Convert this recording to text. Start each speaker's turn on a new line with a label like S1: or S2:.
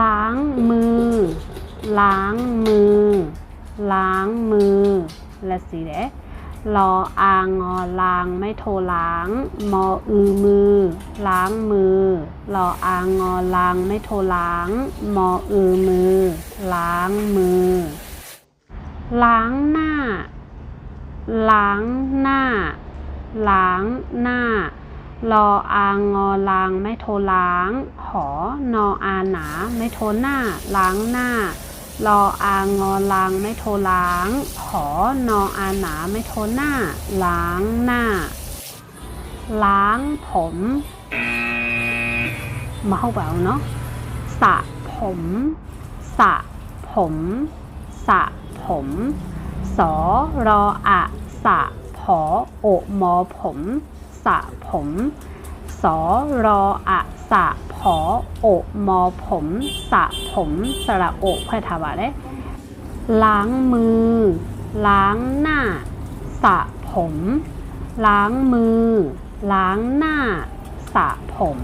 S1: ล้างมือ ล้างมือ ล้างมือ let's see เด้รออางอล้างไม่โทรล้าง มออือมือ ล้างมือรออางอล้างไม่โทรล้าง มออือมือ ล้างมือ ล้างหน้า ล้างหน้า ล้างหน้า รออางอลางไม่โทล้าง หอนออาหนา ไม่โทหน้า ล้างหน้ารออางอลางไม่โทล้าง หอนออาหนาไม่โทหน้า ล้างหน้า ล้างผมมาเข้าแบบเนาะสระผมสระผมสระผมสอรออะสะผอโอมอผม สระผมสอรออะสะผอโอมอผมสระผมสระโอค่อยถาวาเลยล้างมือ ล้างหน้า สระผม ล้างมือ ล้างหน้า สระผม